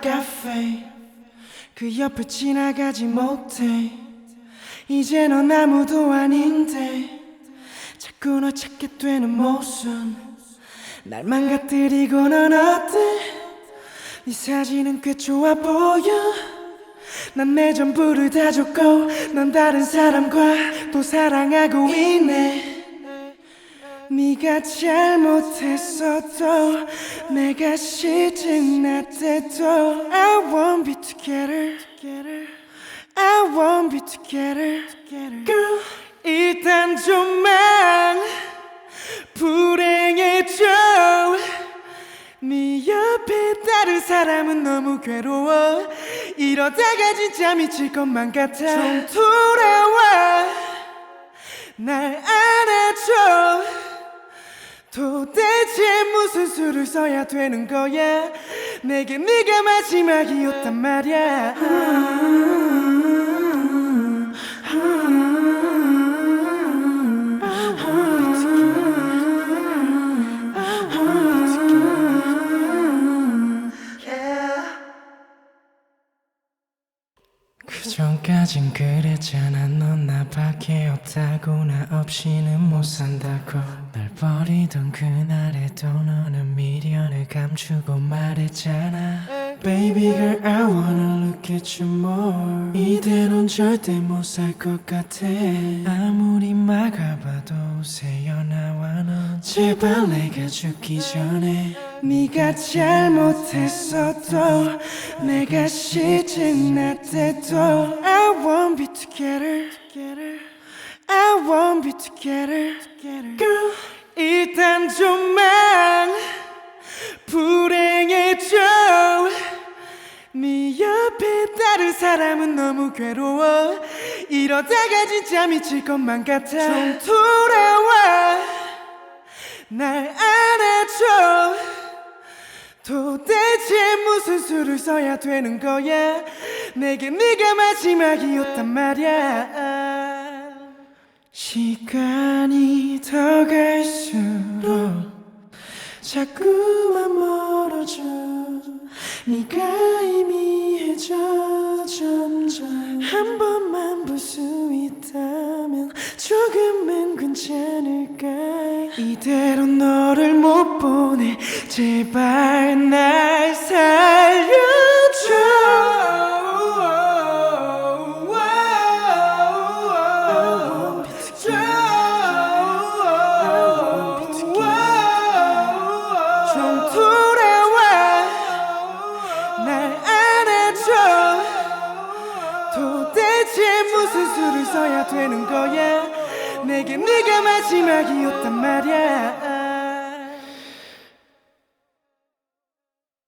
cafe. 그 옆을 지나가지 못해. 이제 넌 아무도 아닌데. 자꾸 너 찾게 되는 모습. 날 망가뜨리고 넌 어때? 네 사진은 꽤 좋아 보여. 난 내 전부를 다 줬고 넌 다른 사람과 또 사랑하고 있네 네가 잘못했어도 내가 때도 I won't be together. I won't be together. Girl 일단 좀만 불행해져 네 옆에 다른 사람은 너무 괴로워. 이러다가 진짜 미칠 것만 같아. 좀 돌아와 무슨 수를 써야 되는 거야? 내게 네가 마지막이었단 말이야. 그 전까진 그랬잖아. 넌 나밖에 없다고. 나 없이는 못 산다고. 날 버리던 그날에도 너는 미련을 감추고 말했잖아. Baby girl I wanna look at you more. 이대로는 절대 못 살 것 같아. 아무리 막아봐도 새어 나와 넌. 제발 내가 죽기 전에 네가 잘못했어도 내가 시증날 때도 I won't be together. I won't be together. Girl 일단 좀만 불행해져 네 옆에 다른 사람은 너무 괴로워. 이러다가 진짜 미칠 것만 같아. 좀 돌아와 날 안아줘. 도대체 무슨 수를 써야 되는 거야? 내게 네가 마지막이었단 말이야 시간이 더 갈수록 자꾸만 멀어져 네가 희미해져 점점. 한 번만 볼 수 있다면 조금은 괜찮을까? 이대로 너를 못 보내 제발 수를 써야 되는 거야. 내게 네가 마지막이었단 말이야